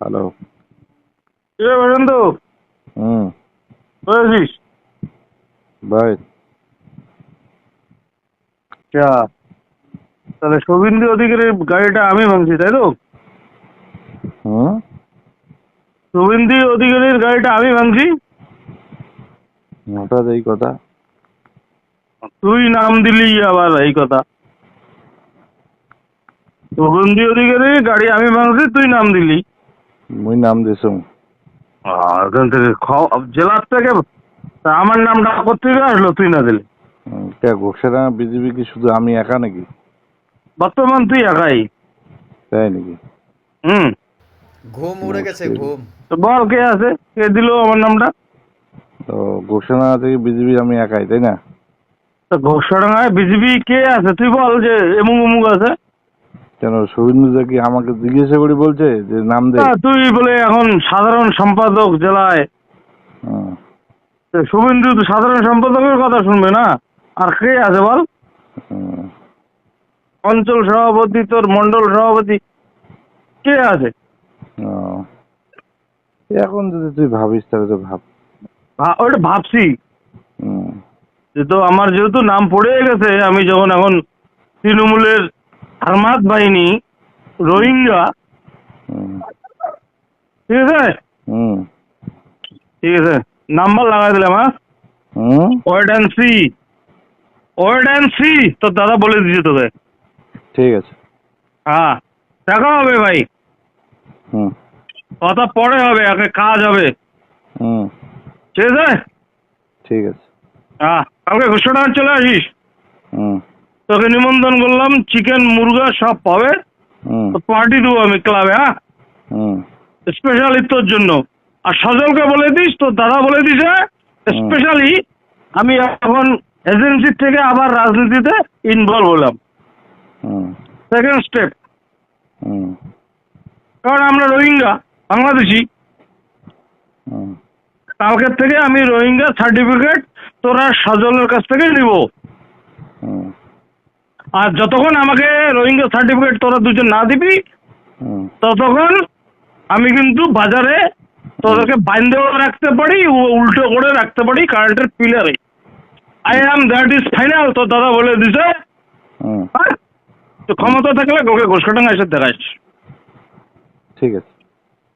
Hello. বসন্ত। হুম। বুঝেছিস ভাই। আচ্ছা তাহলে শুভেন্দু অধিকারীর গাড়িটা আমি ভাঙছি তাই তো? হুম। শুভেন্দু অধিকারীর গাড়িটা আমি ভাঙছি? হঠাৎ এই কথা। তুই নাম দিলি আবার এই কথা। শুভেন্দু অধিকারীর গাড়ি আমি ভাঙছি তুই নাম দিলি। মুই নাম দিছুম আর ওখান থেকে জেলার থেকে তা আমার নামটা কোথেকে আসলো তুই না দিলি। কে ঘোষণা বিজেপি কি শুধু আমি একা নাকি? বর্তমান তুই একাই। তাই নাকি? হুম। ঘুম উড়ে গেছে ঘুম। তো বল কে আছে? কে দিল আমার নামটা? তো ঘোষণা থেকে বিজেপি আমি একাই তাই না? তো ঘোষণায় বিজেপি কে আছে? তুই বল যে এমুক অমুক আছে। কেন শুভেন্দু কি আমাকে জিজ্ঞাসা করে বলছে যে নাম দে? তুই বলে এখন সাধারণ সম্পাদক জেলায় তো শুভেন্দু তো সাধারণ সম্পাদকের কথা শুনবে না? আর কে আছে বল? অঞ্চল সভাপতি তোর মন্ডল সভাপতি কে আছে। এখন যদি তুই ভাবিস তাহলে তো ভাব। ওটা ভাবছি। তো আমার যেহেতু নাম পড়ে গেছে আমি যখন এখন তৃণমূলের হারমাত বাহিনী রোহিঙ্গা। ঠিক আছে? ঠিক আছে। নাম্বার লাগাই দিলাম হ্যাঁ? Wait and see wait and see তোর দাদা বলে দিয়েছে তোকে। ঠিক আছে। হ্যাঁ। দেখা হবে ভাই। হুম। কথা পরে হবে আগে কাজ হবে। হুম। ঠিক আছে? ঠিক আছে। হ্যাঁ কালকে ঘোষণা চলে আসিস। হুম। তোকে নিমন্ত্রণ করলাম চিকেন মুরগা সব পাবে। তো পার্টি দেবো আমি ক্লাবে হ্যাঁ? স্পেশালি তোর জন্য। আর সজলকে বলে দিস তোর দাদা বলে দিছে স্পেশালি আমি এখন এজেন্সির থেকে আবার রাজনীতিতে ইনভলভ হলাম। সেকেন্ড স্টেপ হুম। কারণ আমরা রোহিঙ্গা বাংলাদেশি। কালকের থেকে আমি রোহিঙ্গা সার্টিফিকেট তোরা সজলের কাছ থেকে নিব। আর যতক্ষণ আমাকে রোহিঙ্গা সার্টিফিকেট তোরা দুজন না দিবি ততক্ষণ আমি কিন্তু বাজারে তোদেরকে বাইন্দেও রাখতে পারি উল্টো করে রাখতে পারি কারেন্টের পিলারে I am that is final তো দাদা বলে দিছে? তো ক্ষমতা থাকলে ওকে ঘোষকাটাঙ্গা এসে দেখাইস ঠিক আছে।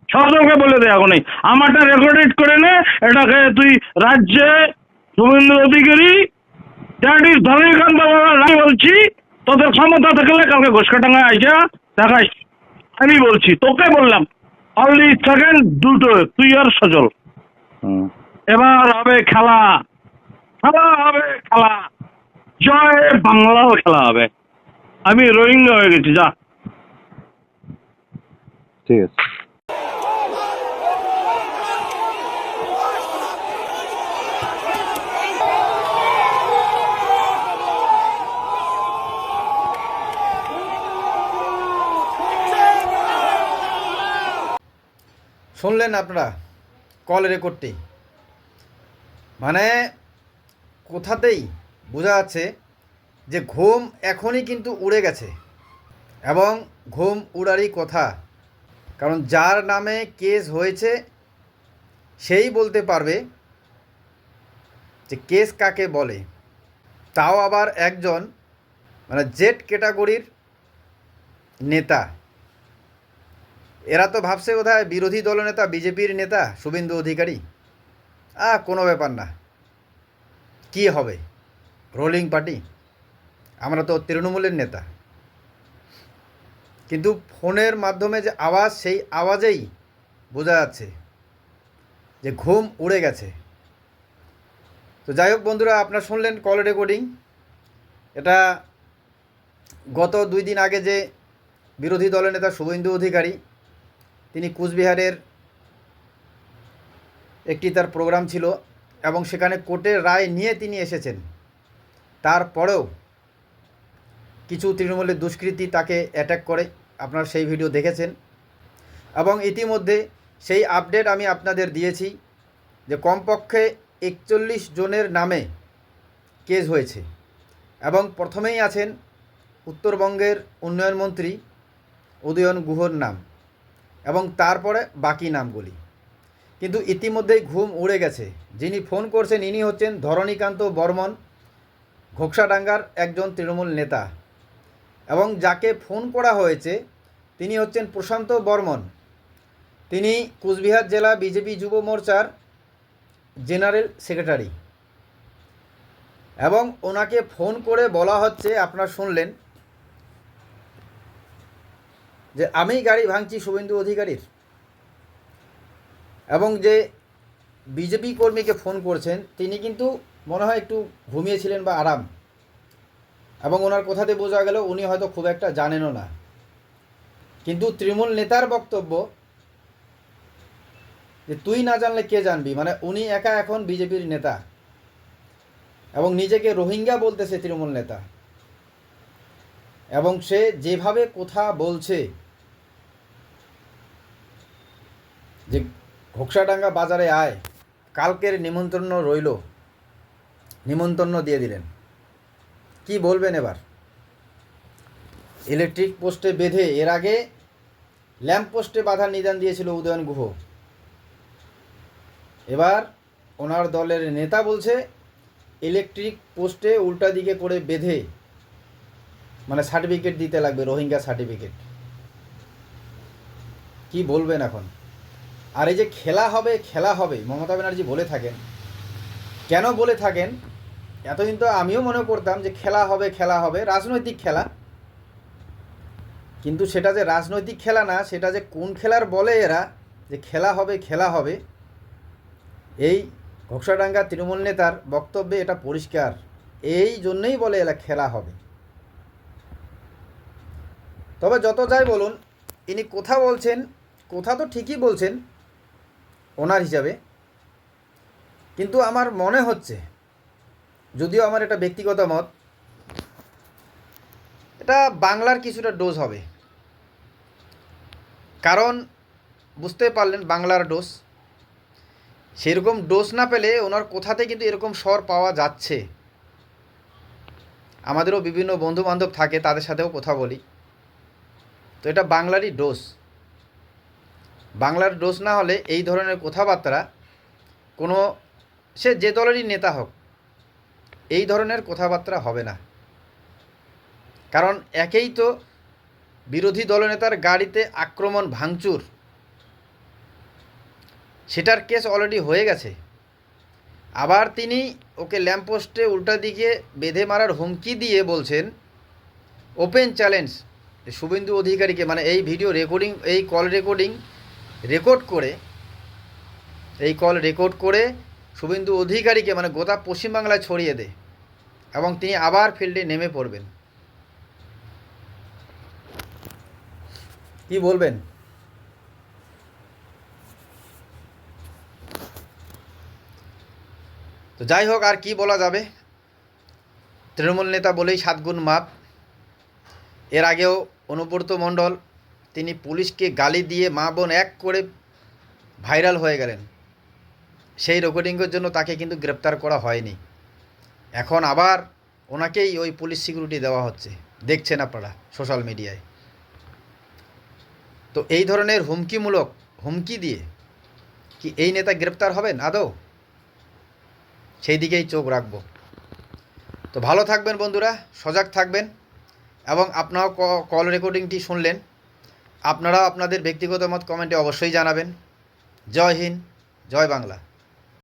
সরকারকে বলে দে এখনই। আমারটা রেকর্ডেড করে নে এটাকে তুই রাজ্যে শুভেন্দু অধিকারী দ্যাট ইজ ধরণীকান্ত বলছি। তোদের ক্ষমতা থাকলে কালকে ঘোষকাটাঙ্গা আইসা দেখাই আমি বলছি তোকে বললাম অনলি সেকেন্ড দুটো তুই আর সজল। এবার হবে খেলা। খেলা হবে খেলা। জয় বাংলাও খেলা হবে। আমি রোহিঙ্গা হয়ে গেছি যা। ঠিক আছে। শুনলেন আপনারা? কল রেকর্ডটি মানে কোথাতেই বোঝা যাচ্ছে যে ঘুম এখনই কিন্তু উড়ে গেছে এবং ঘুম উড়ারই কথা। কারণ যার নামে কেস হয়েছে, সেই বলতে পারবে যে কেস কাকে বলে। তাও আবার একজন মানে জেড ক্যাটাগরির নেতা। এরা তো ভাবছে বোধহয় বিরোধী দলনেতা, বিজেপির নেতা, শুভেন্দু অধিকারী। আ, কোনো ব্যাপার না। কি হবে? Rolling party? আমরা তো তৃণমূলের নেতা। কিন্তু ফোনের মাধ্যমে যে আওয়াজ, সেই আওয়াজেই বোঝা যাচ্ছে যে ঘুম উড়ে গেছে। তো যাই হোক বন্ধুরা, আপনারা শুনলেন কল রেকর্ডিং। এটা গত দুই দিন আগে যে বিরোধী দলের নেতা শুভেন্দু অধিকারী তিনি কুচবিহারের একটি তার প্রোগ্রাম ছিল এবং সেখানে কোর্টের রায় নিয়ে তিনি এসেছেন। তারপরেও কিছু তৃণমূলের দুষ্কৃতী তাকে অ্যাটাক করে। আপনার সেই ভিডিও দেখেছেন। এবং ইতিমধ্যে সেই আপডেট আমি আপনাদের দিয়েছি যে কমপক্ষে একচল্লিশ জনের নামে কেস হয়েছে। এবং প্রথমেই আছেন উত্তরবঙ্গের উন্নয়ন মন্ত্রী উদয়ন গুহর নাম। এবং তারপরে বাকি নামগুলি। কিন্তু ইতিমধ্যেই ঘুম উড়ে গেছে। যিনি ফোন করছেন, ইনি হচ্ছেন ধরণীকান্ত বর্মন, ঘোকসাডাঙ্গার একজন তৃণমূল নেতা। এবং যাকে ফোন করা হয়েছে, তিনি হচ্ছেন প্রশান্ত বর্মন। তিনি কুচবিহার জেলা বিজেপি যুব মোর্চার জেনারেল সেক্রেটারি। এবং ওনাকে ফোন করে বলা হচ্ছে, আপনারা শুনলেন যে আমি গাড়ি ভাঙছি শুভেন্দু অধিকারীর। এবং যে বিজেপি কর্মীকে ফোন করছেন, তিনি কিন্তু মনে হয় একটু ঘুমিয়েছিলেন বা আরাম। এবং ওনার কথাতে বোঝা গেল উনি হয়তো খুব একটা জানেনও না। কিন্তু তৃণমূল নেতার বক্তব্য যে তুই না জানলে কে জানবি? মানে উনি একা এখন বিজেপির নেতা। এবং নিজেকে রোহিঙ্গা বলতেছে তৃণমূল নেতা। এবং সে যেভাবে কথা বলছে, যে ঘোকসাডাঙ্গা বাজারে আয়, কালকের নিমন্ত্রণ রইল, নিমন্ত্রণ দিয়ে দিলেন। কি বলবেন এবার? ইলেকট্রিক পোস্টে বেঁধে এর আগে ল্যাম্প পোস্টে বাধার নিদান দিয়েছিল উদয়ন গুহ। এবার ওনার দলের নেতা বলছে, ইলেকট্রিক পোস্টে উল্টা দিকে করে বেঁধে মানে সার্টিফিকেট দিতে লাগবে, রোহিঙ্গা সার্টিফিকেট কি বলবেন এখন? আর এই যে খেলা হবে খেলা হবে, মমতা ব্যানার্জি বলে থাকেন। কেন বলে থাকেন? এতদিন তো আমিও মনে করতাম যে খেলা হবে খেলা হবে, রাজনৈতিক খেলা। কিন্তু সেটা যে রাজনৈতিক খেলা না, সেটা যে কোন খেলার বলে এরা, যে খেলা হবে খেলা হবে, এই ঘোকসাডাঙ্গা তৃণমূল নেতার বক্তব্যে এটা পরিষ্কার। এই জন্যই বলে এরা খেলা হবে। তবে যত যাই বলুন, ইনি কথা বলছেন, কোথা তো ঠিকই বলছেন ওনার হিসাবে। কিন্তু আমার মনে হচ্ছে, যদিও আমার এটা ব্যক্তিগত মত, এটা বাংলার কিছুটা ডোজ হবে। কারণ বুঝতে পারলেন বাংলার ডোজ সেরকম ডোজ না পেলে ওনার কোথাতে কিন্তু এরকম স্বর পাওয়া যাচ্ছে। আমাদেরও বিভিন্ন বন্ধু বান্ধব থাকে, তাদের সাথেও কথা বলি। তো এটা বাংলারই ডোজ বাংলার ডোজ না হলে এই ধরনের কথাবার্তা কোনো, সে যে দলেরই নেতা হোক, এই ধরনের কথাবার্তা হবে না। কারণ একেই তো বিরোধী দলনেতার গাড়িতে আক্রমণ ভাঙচুর, সেটার কেস অলরেডি হয়ে গেছে। আবার তিনি ওকে ল্যাম্পপোস্টে উল্টা দিকে বেঁধে মারার হুমকি দিয়ে বলছেন ওপেন চ্যালেঞ্জ শুভেন্দু অধিকারীকে মানে এই ভিডিও রেকর্ডিং এই কল রেকর্ডিং রেকর্ড করে, এই কল রেকর্ড করে শুভেন্দু অধিকারীকে মানে গোটা পশ্চিমবাংলায় ছড়িয়ে দে এবং তিনি আবার ফিল্ডে নেমে পড়বেন। কি বলবেন? তো যাই হোক, আর কি বলা যাবে? তৃণমূল নেতা বলেই সাতগুণ মাপ। এর আগেও অনুব্রত মণ্ডল, তিনি পুলিশকে গালি দিয়ে মা বোন এক করে ভাইরাল হয়ে গেলেন। সেই রেকর্ডিংয়ের জন্য তাকে কিন্তু গ্রেপ্তার করা হয়নি। এখন আবার ওনাকেই ওই পুলিশ সিকিউরিটি দেওয়া হচ্ছে। দেখছেন আপনারা সোশ্যাল মিডিয়ায়। তো এই ধরনের হুমকিমূলক, হুমকি দিয়ে কি এই নেতা গ্রেপ্তার হবেন আদৌ? সেই দিকেই চোখ রাখব। তো ভালো থাকবেন বন্ধুরা, সজাগ থাকবেন। এবং আপনারাও কল রেকর্ডিংটি শুনলেন। আপনারাও আপনাদের ব্যক্তিগত মত কমেন্টে অবশ্যই জানাবেন। জয় হিন্দ, জয় বাংলা।